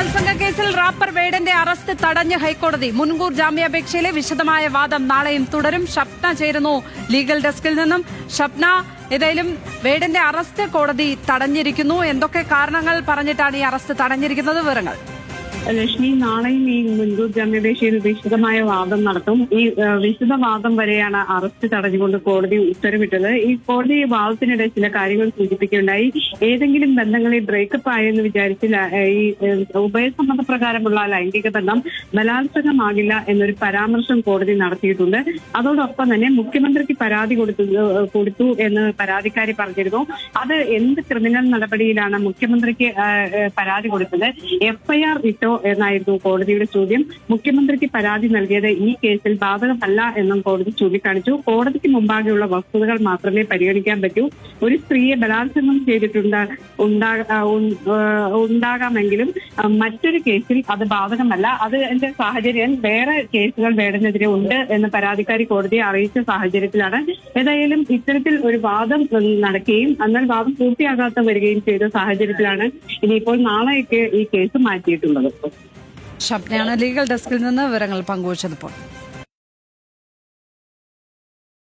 ബലാത്സംഗ കേസിൽ റാപ്പർ വേടന്റെ അറസ്റ്റ് തടഞ്ഞ് ഹൈക്കോടതി. മുൻകൂർ ജാമ്യാപേക്ഷയിലെ വിശദമായ വാദം നാളെയും തുടരും. ഷപ്ന ചേരുന്നു ലീഗൽ ഡെസ്കിൽ നിന്നും. ഷപ്ന ഏതായാലും വേടന്റെ അറസ്റ്റ് കോടതി തടഞ്ഞിരിക്കുന്നു. എന്തൊക്കെ കാരണങ്ങൾ പറഞ്ഞിട്ടാണ് ഈ അറസ്റ്റ് തടഞ്ഞിരിക്കുന്നത്? വിവരങ്ങൾ. ലക്ഷ്മി നാളെയും ഈ മുൻകൂർ ജാമ്യാപേക്ഷയിൽ വിശദമായ വാദം നടത്തും. ഈ വിശദ വാദം വരെയാണ് അറസ്റ്റ് തടഞ്ഞുകൊണ്ട് കോടതി ഉത്തരവിട്ടത്. ഈ കോടതി വാദത്തിനിടെ ചില കാര്യങ്ങൾ സൂചിപ്പിക്കുകയുണ്ടായി. ഏതെങ്കിലും ബന്ധങ്ങളിൽ ബ്രേക്കപ്പ് ആയെന്ന് വിചാരിച്ച ഈ ഏഹ്, ഉഭയസമ്മത പ്രകാരമുള്ള ലൈംഗിക ബന്ധം ബലാത്സംഗമാകില്ല എന്നൊരു പരാമർശം കോടതി നടത്തിയിട്ടുണ്ട്. അതോടൊപ്പം തന്നെ മുഖ്യമന്ത്രിക്ക് പരാതി കൊടുത്തു കൊടുത്തു എന്ന് പരാതിക്കാരി പറഞ്ഞിരുന്നു. അത് എന്ത് ക്രിമിനൽ നടപടിയിലാണ് മുഖ്യമന്ത്രിക്ക് പരാതി കൊടുത്തത്? എഫ്ഐആർ ഇട്ടോ എന്നായിരുന്നു കോടതിയുടെ ചോദ്യം. മുഖ്യമന്ത്രിക്ക് പരാതി നൽകിയത് ഈ കേസിൽ ബാധകമല്ല എന്നും കോടതി ചൂണ്ടിക്കാണിച്ചു. കോടതിക്ക് മുമ്പാകെയുള്ള വസ്തുതകൾ മാത്രമേ പരിഗണിക്കാൻ പറ്റൂ. ഒരു സ്ത്രീയെ ബലാത്സംഗം ചെയ്തിട്ടുണ്ട് ഉണ്ടാകാമെങ്കിലും മറ്റൊരു കേസിൽ അത് ബാധകമല്ല. അത് എന്റെ സാഹചര്യം. വേറെ കേസുകൾ വേടനെതിരെ ഉണ്ട് എന്ന് പരാതിക്കാരി കോടതിയെ അറിയിച്ച സാഹചര്യത്തിലാണ്. ഏതായാലും ഇത്തരത്തിൽ ഒരു വാദം നടക്കുകയും എന്നാൽ വാദം പൂർത്തിയാകാത്ത വരികയും ചെയ്ത സാഹചര്യത്തിലാണ് ഇനിയിപ്പോൾ നാളെയൊക്കെ ഈ കേസ് മാറ്റിയിട്ടുള്ളത്. ഷപ്നയാണ് ലീഗൽ ഡെസ്കിൽ നിന്ന് വിവരങ്ങൾ പങ്കുവച്ചതിപ്പോൾ.